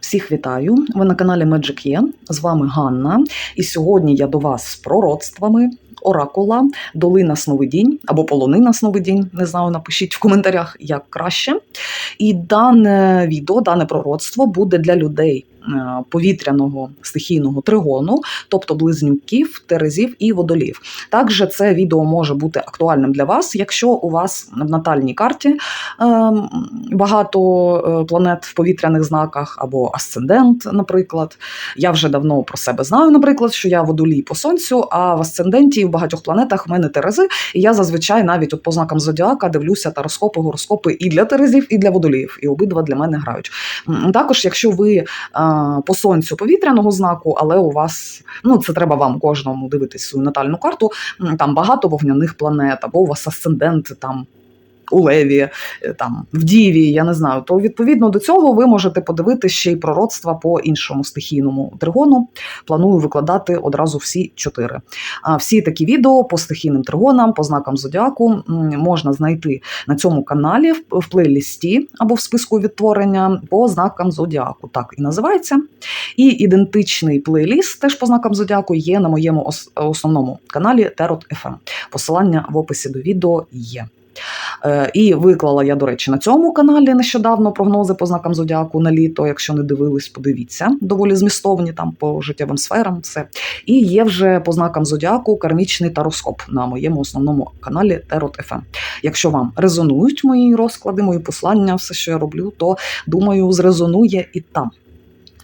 Всіх вітаю! Ви на каналі Magic Є. З вами Ганна. І сьогодні я до вас з пророцтвами оракула, долина Сновидінь або полонина Сновидінь. Не знаю, напишіть в коментарях, як краще. І дане відео, дане пророцтво буде для людей повітряного стихійного тригону, тобто близнюків, терезів і водолів. Також це відео може бути актуальним для вас, якщо у вас в натальній карті е, багато е, планет в повітряних знаках або асцендент, наприклад. Я вже давно про себе знаю, наприклад, що я водолій по сонцю, а в асценденті в багатьох планетах в мене терези. І я зазвичай навіть от по знакам зодіака дивлюся тароскопи, гороскопи і для терезів, і для водоліїв. І обидва для мене грають. Також, якщо ви по сонцю повітряного знаку, але у вас ну це треба вам кожному дивитись свою натальну карту. Там багато вогняних планет, або у вас асцендент там. У Леві, е, там в Діві, я не знаю, то відповідно до цього ви можете подивитися ще й пророцтва по іншому стихійному тригону. Планую викладати одразу всі чотири. А всі такі відео по стихійним тригонам, по знакам зодіаку можна знайти на цьому каналі в, плейлісті або в списку відтворення по знакам зодіаку. Так і називається. І ідентичний плейліст теж по знакам зодіаку є на моєму основному каналі FM. Посилання в описі до відео є. Е, І виклала я, до речі, на цьому каналі нещодавно прогнози по знакам зодіаку на літо. Якщо не дивились, подивіться. Доволі змістовні там по життєвим сферам. Все. І є вже по знакам зодіаку кармічний тароскоп на моєму основному каналі Tarot FM. Якщо вам резонують мої розклади, мої послання, все, що я роблю, то думаю, зрезонує і там.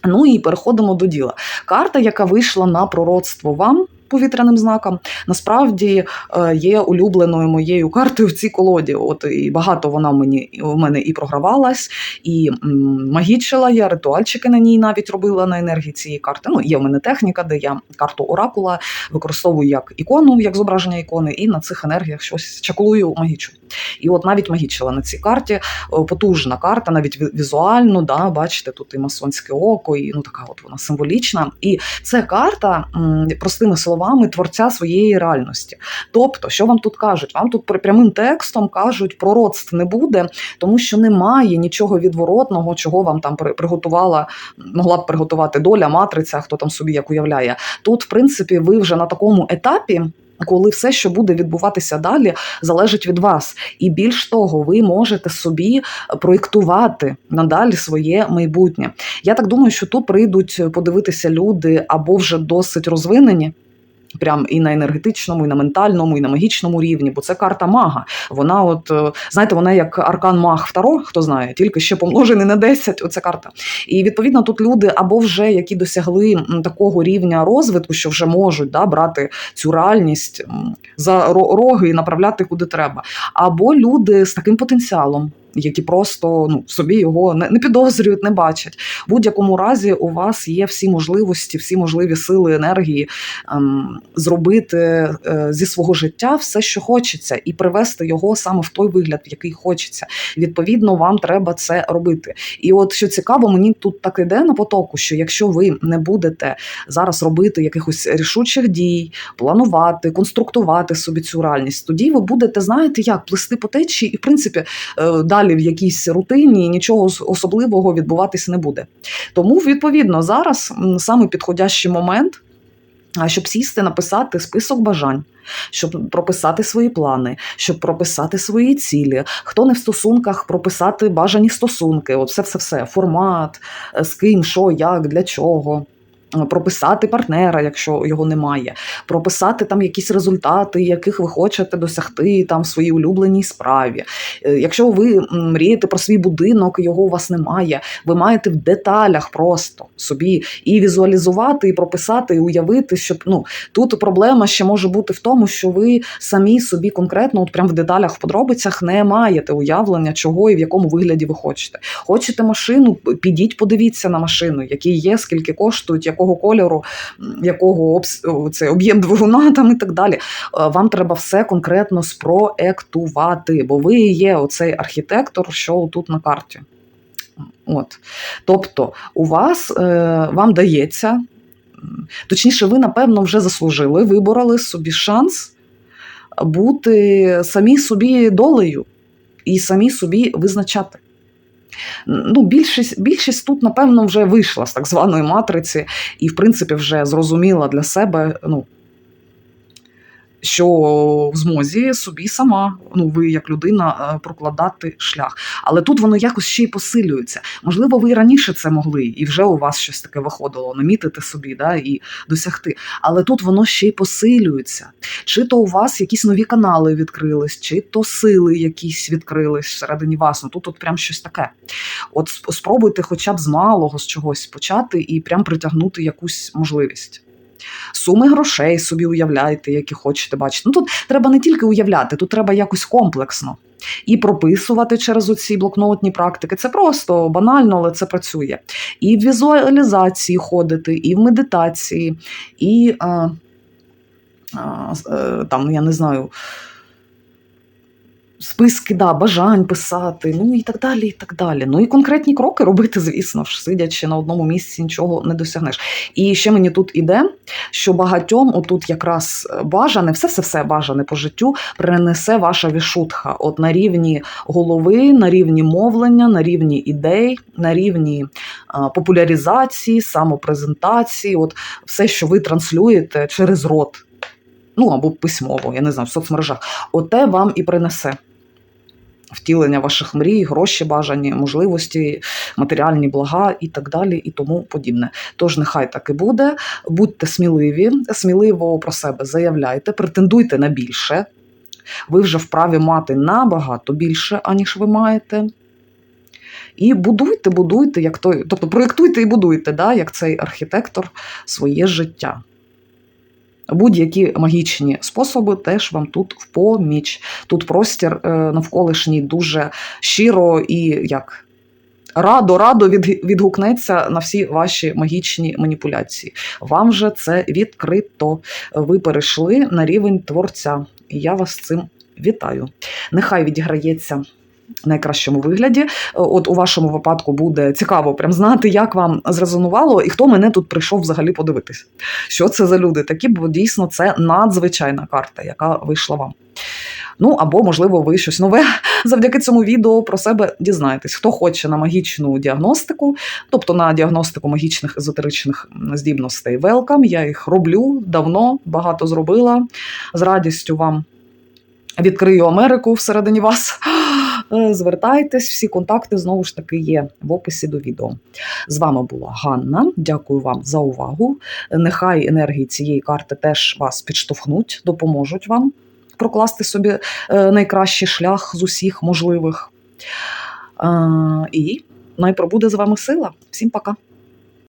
Ну і переходимо до діла. Карта, яка вийшла на пророцтво вам. Повітряним знаком насправді е, є улюбленою моєю картою в цій колоді. От і багато вона мені у мене і програвалась, і магічила я, ритуальчики на ній навіть робила на енергії цієї карти. Ну, є в мене техніка, де я карту оракула використовую як ікону, як зображення ікони, і на цих енергіях щось чаклую, магічу. І от навіть магічила на цій карті, е, потужна карта, навіть візуально, да, бачите, тут і масонське око, і ну така от вона символічна. І це карта, простими словами, творця своєї реальності. Тобто, що вам тут кажуть? Вам тут прямим текстом кажуть, пророцтв не буде, тому що немає нічого відворотного, чого вам там при- приготувала, могла б приготувати доля, матриця, хто там собі як уявляє. Тут, в принципі, ви вже на такому етапі. Коли все, що буде відбуватися далі, залежить від вас, і більш того, ви можете собі проєктувати надалі своє майбутнє. Я так думаю, що тут прийдуть подивитися люди або вже досить розвинені. Прям і на енергетичному, і на ментальному, і на магічному рівні, бо це карта мага. Вона, от е, знаєте, вона як аркан маг Второ, хто знає, тільки ще помножений на 10, Оця карта. І відповідно тут люди або вже які досягли такого рівня розвитку, що вже можуть да, брати цю реальність за роги і направляти куди треба, або люди з таким потенціалом. Які просто ну собі його не, не підозрюють, не бачать. В будь-якому разі у вас є всі можливості, всі можливі сили, енергії ем, зробити е, зі свого життя все, що хочеться, і привести його саме в той вигляд, в який хочеться. Відповідно, вам треба це робити. І от що цікаво, мені тут так іде на потоку, що якщо ви не будете зараз робити якихось рішучих дій, планувати, конструктувати собі цю реальність, тоді ви будете, знаєте, як плести по течії, і в принципі е, далі в якійсь рутині нічого особливого відбуватися не буде. Тому, відповідно, зараз саме підходящий момент. Щоб сісти, написати список бажань, щоб прописати свої плани, щоб прописати свої цілі. Хто не в стосунках, прописати бажані стосунки, от все, все, все, формат, е, з ким, що, як, для чого. Прописати партнера, якщо його немає, прописати там якісь результати, яких ви хочете досягти там в своїй улюбленій справі. Е, Якщо ви мрієте про свій будинок, його у вас немає, ви маєте в деталях просто собі і візуалізувати, і прописати, і уявити, щоб ну тут проблема ще може бути в тому, що ви самі собі конкретно, от прям в деталях, в подробицях, не маєте уявлення, чого і в якому вигляді ви хочете. Хочете машину, підіть, подивіться на машину, які є, скільки коштують, якого кольору, якого обс... це об'єм двигуна там і так далі. Е, Вам треба все конкретно спроектувати, бо ви є оцей архітектор, що тут на карті. От. Тобто, у вас е, вам дається, точніше, ви, напевно, вже заслужили, вибороли собі шанс бути самі собі долею і самі собі визначати. Ну, більшість, більшість тут, напевно, вже вийшла з так званої матриці, і, в принципі, вже зрозуміла для себе, ну, що в змозі собі сама, ну, ви як людина, е, прокладати шлях. Але тут воно якось ще й посилюється. Можливо, ви і раніше це могли, і вже у вас щось таке виходило, намітити собі да, і досягти. Але тут воно ще й посилюється. Чи то у вас якісь нові канали відкрились, чи то сили якісь відкрились всередині вас. Ну тут от прям щось таке. От спробуйте хоча б з малого з чогось почати і прям притягнути якусь можливість. Суми грошей собі уявляйте, які хочете бачити. Ну тут треба не тільки уявляти, тут треба якось комплексно. І прописувати через оці блокнотні практики. Це просто банально, але це працює. І в візуалізації ходити, і в медитації, і а, а, е, там, я не знаю, списки да, бажань писати, ну і так далі. і так далі. Ну і конкретні кроки робити, звісно ж, сидячи на одному місці, нічого не досягнеш. І ще мені тут іде, що багатьом отут якраз бажане, все все все бажане по життю принесе ваша вішутха. От на рівні голови, на рівні мовлення, на рівні ідей, на рівні популяризації, самопрезентації, от все, що ви транслюєте через рот. Ну або письмово, я не знаю, в соцмережах, оте вам і принесе втілення ваших мрій, гроші бажані, можливості, матеріальні блага і так далі, і тому подібне. Тож нехай так і буде. Будьте сміливі, сміливо про себе заявляйте, претендуйте на більше. Ви вже вправі мати набагато більше, аніж ви маєте. І будуйте, будуйте, як той, тобто проєктуйте і будуйте, да, як цей архітектор, своє життя. Будь-які магічні способи теж вам тут в поміч. Тут простір е, навколишній дуже щиро і як радо, радо відгукнеться на всі ваші магічні маніпуляції. Вам же це відкрито. Ви перейшли на рівень творця, і я вас цим вітаю. Нехай відіграється. Найкращому вигляді, Е, от у вашому випадку буде цікаво прям знати, як вам зрезонувало, і хто мене тут прийшов взагалі подивитись. Що це за люди такі, бо дійсно це надзвичайна карта, яка вийшла вам. Ну або, можливо, ви щось нове завдяки цьому відео про себе дізнаєтесь. Хто хоче на магічну діагностику, тобто на діагностику магічних езотеричних здібностей, welcome. Я їх роблю давно, багато зробила. З радістю вам відкрию Америку всередині вас. Е, Звертайтесь, всі контакти знову ж таки є в описі до відео. З вами була Ганна. Дякую вам за увагу. Нехай енергії цієї карти теж вас підштовхнуть, допоможуть вам прокласти собі е, найкращий шлях з усіх можливих. Е, І най пробуде з вами сила. Всім пока.